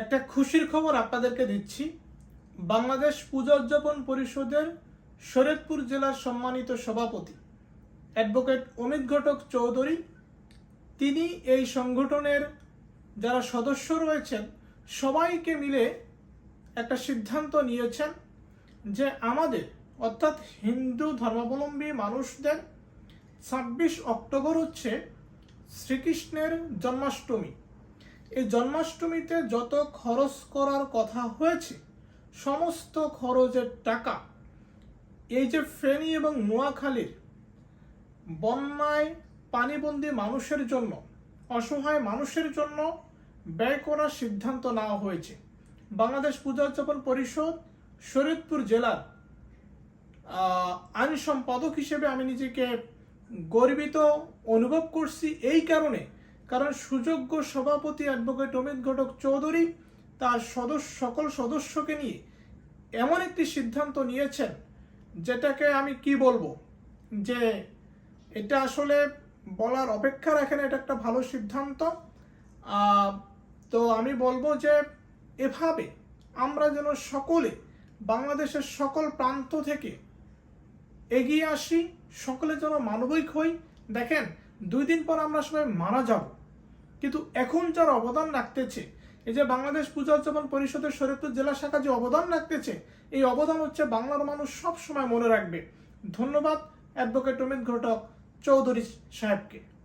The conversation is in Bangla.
একটা খুশির খবর আপনাদেরকে দিচ্ছি। বাংলাদেশ পূজা উদযাপন পরিষদের শরীয়তপুর জেলার সম্মানিত সভাপতি অ্যাডভোকেট অমিত ঘটক চৌধুরী, তিনি এই সংগঠনের যারা সদস্য রয়েছেন, সবাইকে মিলে একটা সিদ্ধান্ত নিয়েছেন যে আমাদের, অর্থাৎ হিন্দু ধর্মাবলম্বী মানুষদের, ছাব্বিশ অক্টোবর হচ্ছে শ্রীকৃষ্ণের জন্মাষ্টমী। এই জন্মাষ্টমীতে যত খরচ করার কথা হয়েছে, সমস্ত খরচের টাকা এই যে ফেনী এবং নোয়াখালীর বন্যায় পানিবন্দী মানুষের জন্য, অসহায় মানুষের জন্য ব্যয় করার সিদ্ধান্ত নেওয়া হয়েছে। বাংলাদেশ পূজা উদযাপন পরিষদ শরীয়তপুর জেলার আইন সম্পাদক হিসেবে আমি নিজেকে গর্বিত অনুভব করছি। এই কারণে কারণ সুযোগ্য সভাপতি অ্যাডভোকেট অমিত ঘটক চৌধুরী তার সদস্য সকল সদস্যকে নিয়ে এমন একটি সিদ্ধান্ত নিয়েছেন যেটাকে আমি কি বলব? যে এটা আসলে বলার অপেক্ষা রাখে না এটা একটা ভালো সিদ্ধান্ত। তো আমি বলব যে এভাবে আমরা যেন সকলে বাংলাদেশের সকল প্রান্ত থেকে এগিয়ে আসি, সকলে যেন মানবিক হই। দেখেন দুই দিন পর আমরা সবাই মারা যাব। কিন্তু এখন যার অবদান রাখতেছে, এই যে বাংলাদেশ পূজা উদযাপন পরিষদের শরীরপুর জেলা শাখা যে অবদান রাখতেছে, এই অবদান হচ্ছে বাংলার মানুষ সব সময় মনে রাখবে। ধন্যবাদ, অ্যাডভোকেট অমিত ঘটক চৌধুরী সাহেবকে।